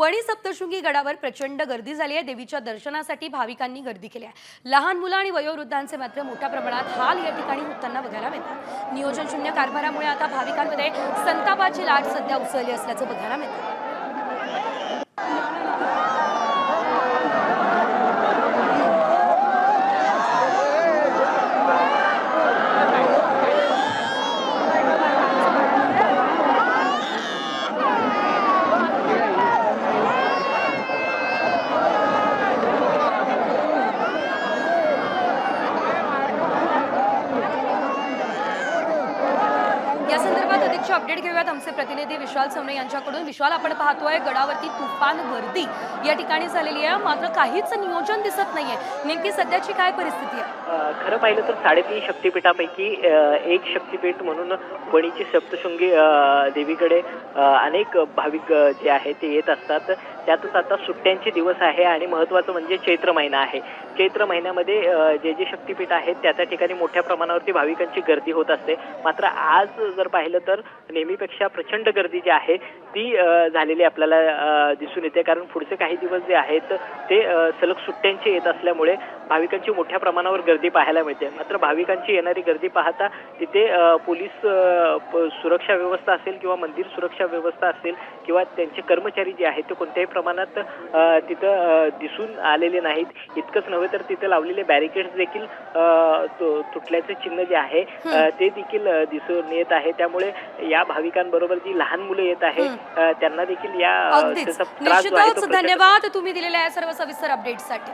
वणी सप्तशृंगी गडावर प्रचंड गर्दी झाली आहे. देवीच्या दर्शनासाठी भाविकांनी गर्दी केली आहे. लहान मुलं आणि वयोवृद्धांचे मात्र मोठ्या प्रमाणात हाल या ठिकाणी होताना बघायला मिळतात. नियोजनशून्य कारभारामुळे आता भाविकांमध्ये संतापाची लाट सध्या उसळली असल्याचं बघायला मिळतं. या संदर्भात अधिकची अपडेट घेऊयात आमचे प्रतिनिधी विशाल सवणे यांच्याकडून. विशाल आपण पाहतोय गडावरती तुफान गर्दी या ठिकाणी झालेली आहे. मात्र काहीच नियोजन दिसत नाहीये. नेमकी सध्याची काय परिस्थिती आहे? खरं पाहिलं तर साडेतीन शक्तिपीठापैकी एक शक्तिपीठ म्हणून वणीची सप्तशृंगी देवीकडे अनेक भाविक जे आहे ते येत असतात. त्यातच आता सुट्ट्यांचे दिवस आहे आणि महत्त्वाचं म्हणजे चैत्र महिना आहे. चैत्र महिन्यामध्ये जे जे शक्तिपीठ आहेत त्या त्या ठिकाणी मोठ्या प्रमाणावरती भाविकांची गर्दी होत असते. मात्र आज जर पाहिलं तर नेहमीपेक्षा प्रचंड गर्दी जी आहे ती झालेली आपल्याला दिसून येते. कारण पुढचे काही दिवस जे आहेत ते सलग सुट्ट्यांचे येत असल्यामुळे भाविकांची मोठ्या प्रमाणावर गर्दी पाहायला मिळते. मात्र भाविकांची येणारी गर्दी पाहता तिथे पोलीस सुरक्षा व्यवस्था असेल किंवा मंदिर सुरक्षा व्यवस्था असेल किंवा त्यांचे कर्मचारी जे आहेत ते कोणत्याही प्रमाणात तिथं दिसून आलेले नाहीत. इतकंच नव्हे तर तिथे लावलेले बॅरिकेड्स देखील तुटल्याचे चिन्ह जे आहे ते देखील दिसून येत आहे. त्यामुळे या भाविकांबरोबर जी लहान मुलं येत आहे त्यांना देखील या धन्यवाद तुम्ही दिलेल्या या सर्व सविस्तर अपडेटसाठी